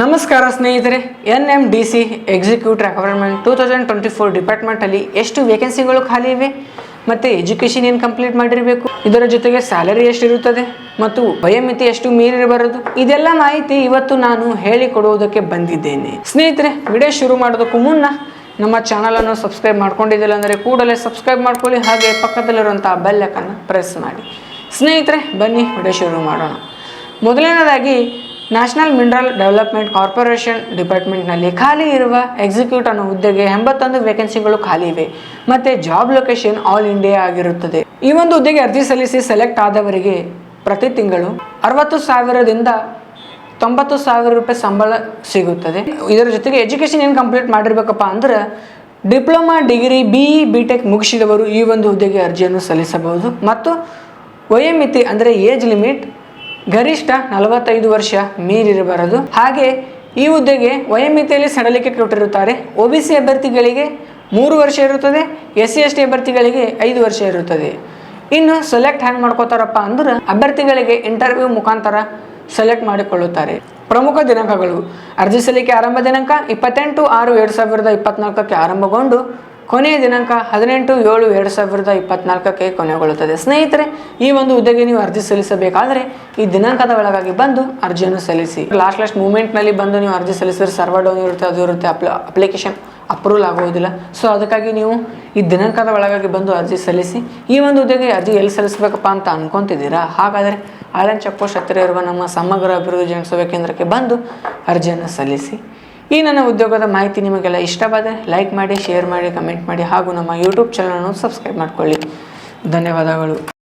ನಮಸ್ಕಾರ ಸ್ನೇಹಿತರೆ N M D C executive requirement two thousand twenty four ಡಿಪಾರ್ಟ್ಮೆಂಟಲ್ಲಿ ಎಷ್ಟು ವೇಕೆನ್ಸಿಗಳು ಖಾಲಿ ಇವೆ? ಮತ್ತು ಎಜುಕೇಷನ್ ಏನು ಕಂಪ್ಲೀಟ್ ಮಾಡಿರಬೇಕು? ಇದರ ಜೊತೆಗೆ ಸ್ಯಾಲರಿ ಎಷ್ಟಿರುತ್ತದೆ? ಮತ್ತು ವಯೋಮಿತಿ ಎಷ್ಟು ಮೀರಿರಬಾರದು ಇದೆಲ್ಲ ಮಾಹಿತಿ ಇವತ್ತು ನಾನು ಹೇಳಿಕೊಡುವುದಕ್ಕೆ ಬಂದಿದ್ದೇನೆ. ಸ್ನೇಹಿತರೆ, ವಿಡಿಯೋ ಶುರು ಮಾಡೋದಕ್ಕೂ ಮುನ್ನ ನಮ್ಮ ಚಾನಲನ್ನು ಸಬ್ಸ್ಕ್ರೈಬ್ ಮಾಡ್ಕೊಂಡಿದ್ದಿಲ್ಲ ಅಂದರೆ ಕೂಡಲೇ ಸಬ್ಸ್ಕ್ರೈಬ್ ಮಾಡ್ಕೊಳ್ಳಿ, ಹಾಗೆ ಪಕ್ಕದಲ್ಲಿರುವಂಥ ಬೆಲ್ಲಕ್ಕನ್ನು ಪ್ರೆಸ್ ಮಾಡಿ. ಸ್ನೇಹಿತರೆ, ಬನ್ನಿ ವಿಡಿಯೋ ಶುರು ಮಾಡೋಣ. ಮೊದಲನೇದಾಗಿ ನ್ಯಾಷನಲ್ ಮಿನರಲ್ ಡೆವಲಪ್ಮೆಂಟ್ ಕಾರ್ಪೊರೇಷನ್ ಡಿಪಾರ್ಟ್ಮೆಂಟ್ನಲ್ಲಿ ಖಾಲಿ ಇರುವ ಎಕ್ಸಿಕ್ಯೂಟ್ ಅನ್ನೋ ಹುದ್ದೆಗೆ ಎಂಬತ್ತೊಂದು ವೇಕೆನ್ಸಿಗಳು ಖಾಲಿ ಇವೆ. ಮತ್ತು ಜಾಬ್ ಲೊಕೇಶನ್ ಆಲ್ ಇಂಡಿಯಾ ಆಗಿರುತ್ತದೆ. ಈ ಒಂದು ಹುದ್ದೆಗೆ ಅರ್ಜಿ ಸಲ್ಲಿಸಿ ಸೆಲೆಕ್ಟ್ ಆದವರಿಗೆ ಪ್ರತಿ ತಿಂಗಳು ಅರವತ್ತು ಸಾವಿರದಿಂದ ತೊಂಬತ್ತು ಸಾವಿರ ರೂಪಾಯಿ ಸಂಬಳ ಸಿಗುತ್ತದೆ. ಇದರ ಜೊತೆಗೆ ಎಜುಕೇಷನ್ ಏನು ಕಂಪ್ಲೀಟ್ ಮಾಡಿರ್ಬೇಕಪ್ಪ ಅಂದ್ರೆ diploma degree B E B tech ಮುಗಿಸಿದವರು ಈ ಒಂದು ಹುದ್ದೆಗೆ ಅರ್ಜಿಯನ್ನು ಸಲ್ಲಿಸಬಹುದು. ಮತ್ತು ವಯೋಮಿತಿ ಅಂದರೆ ಏಜ್ ಲಿಮಿಟ್ ಗರಿಷ್ಠ ನಲವತ್ತೈದು ವರ್ಷ ಮೀರಿರಬಾರದು. ಹಾಗೆ ಈ ಹುದ್ದೆಗೆ ವಯೋಮಿತಿಯಲ್ಲಿ ಸಡಲಿಕೆ ಕೊಟ್ಟಿರುತ್ತಾರೆ. ಒ ಬಿ ಸಿ ಅಭ್ಯರ್ಥಿಗಳಿಗೆ ಮೂರು ವರ್ಷ ಇರುತ್ತದೆ, ಎಸ್ ಸಿ ಎಸ್ ಟಿ ಅಭ್ಯರ್ಥಿಗಳಿಗೆ ಐದು ವರ್ಷ ಇರುತ್ತದೆ. ಇನ್ನು ಸೆಲೆಕ್ಟ್ ಹ್ಯಾಂಗ್ ಮಾಡ್ಕೋತಾರಪ್ಪ ಅಂದ್ರೆ ಅಭ್ಯರ್ಥಿಗಳಿಗೆ ಇಂಟರ್ವ್ಯೂ ಮುಖಾಂತರ ಸೆಲೆಕ್ಟ್ ಮಾಡಿಕೊಳ್ಳುತ್ತಾರೆ. ಪ್ರಮುಖ ದಿನಾಂಕಗಳು. ಅರ್ಜಿ ಸಲ್ಲಿಕೆ ಆರಂಭ ದಿನಾಂಕ ಇಪ್ಪತ್ತೆಂಟು ಆರು ಎರಡು ಸಾವಿರದ ಇಪ್ಪತ್ನಾಲ್ಕಕ್ಕೆ ಆರಂಭಗೊಂಡು ಕೊನೆಯ ದಿನಾಂಕ ಹದಿನೆಂಟು ಏಳು ಎರಡು ಸಾವಿರದ ಇಪ್ಪತ್ನಾಲ್ಕಕ್ಕೆ ಕೊನೆಗೊಳ್ಳುತ್ತದೆ. ಸ್ನೇಹಿತರೆ, ಈ ಒಂದು ಹುದ್ದೆಗೆ ನೀವು ಅರ್ಜಿ ಸಲ್ಲಿಸಬೇಕಾದರೆ ಈ ದಿನಾಂಕದ ಒಳಗಾಗಿ ಬಂದು ಅರ್ಜಿಯನ್ನು ಸಲ್ಲಿಸಿ. ಲಾಸ್ಟ್ ಲಾಸ್ಟ್ ಮೂಮೆಂಟ್ನಲ್ಲಿ ಬಂದು ನೀವು ಅರ್ಜಿ ಸಲ್ಲಿಸಿದ್ರೆ ಸರ್ವರ್ ಡೌನ್ ಇರುತ್ತೆ, ಅದು ಇರುತ್ತೆ ಅಪ್ಲ ಅಪ್ಲಿಕೇಶನ್ ಅಪ್ರೂವಲ್ ಆಗುವುದಿಲ್ಲ ಸೊ ಅದಕ್ಕಾಗಿ ನೀವು ಈ ದಿನಾಂಕದ ಒಳಗಾಗಿ ಬಂದು ಅರ್ಜಿ ಸಲ್ಲಿಸಿ, ಈ ಒಂದು ಹುದ್ದೆಗೆ ಅರ್ಜಿ ಎಲ್ಲಿ ಸಲ್ಲಿಸಬೇಕಪ್ಪ ಅಂತ ಅನ್ಕೊಂತಿದ್ದೀರಾ? ಹಾಗಾದರೆ ಆಳನ್ ಚೆಕ್ ಹತ್ತಿರ ಇರುವ ನಮ್ಮ ಸಮಗ್ರ ಅಭಿವೃದ್ಧಿ ಜನಸೇವಾ ಕೇಂದ್ರಕ್ಕೆ ಬಂದು ಅರ್ಜಿಯನ್ನು ಸಲ್ಲಿಸಿ. ಈ ನನ್ನ ಉದ್ಯೋಗದ ಮಾಹಿತಿ ನಿಮಗೆಲ್ಲ ಇಷ್ಟವಾದರೆ ಲೈಕ್ ಮಾಡಿ ಶೇರ್ ಮಾಡಿ ಕಮೆಂಟ್ ಮಾಡಿ ಹಾಗೂ ನಮ್ಮ ಯೂಟ್ಯೂಬ್ ಚಾನಲನ್ನು ಸಬ್ಸ್ಕ್ರೈಬ್ ಮಾಡಿಕೊಳ್ಳಿ. ಧನ್ಯವಾದಗಳು.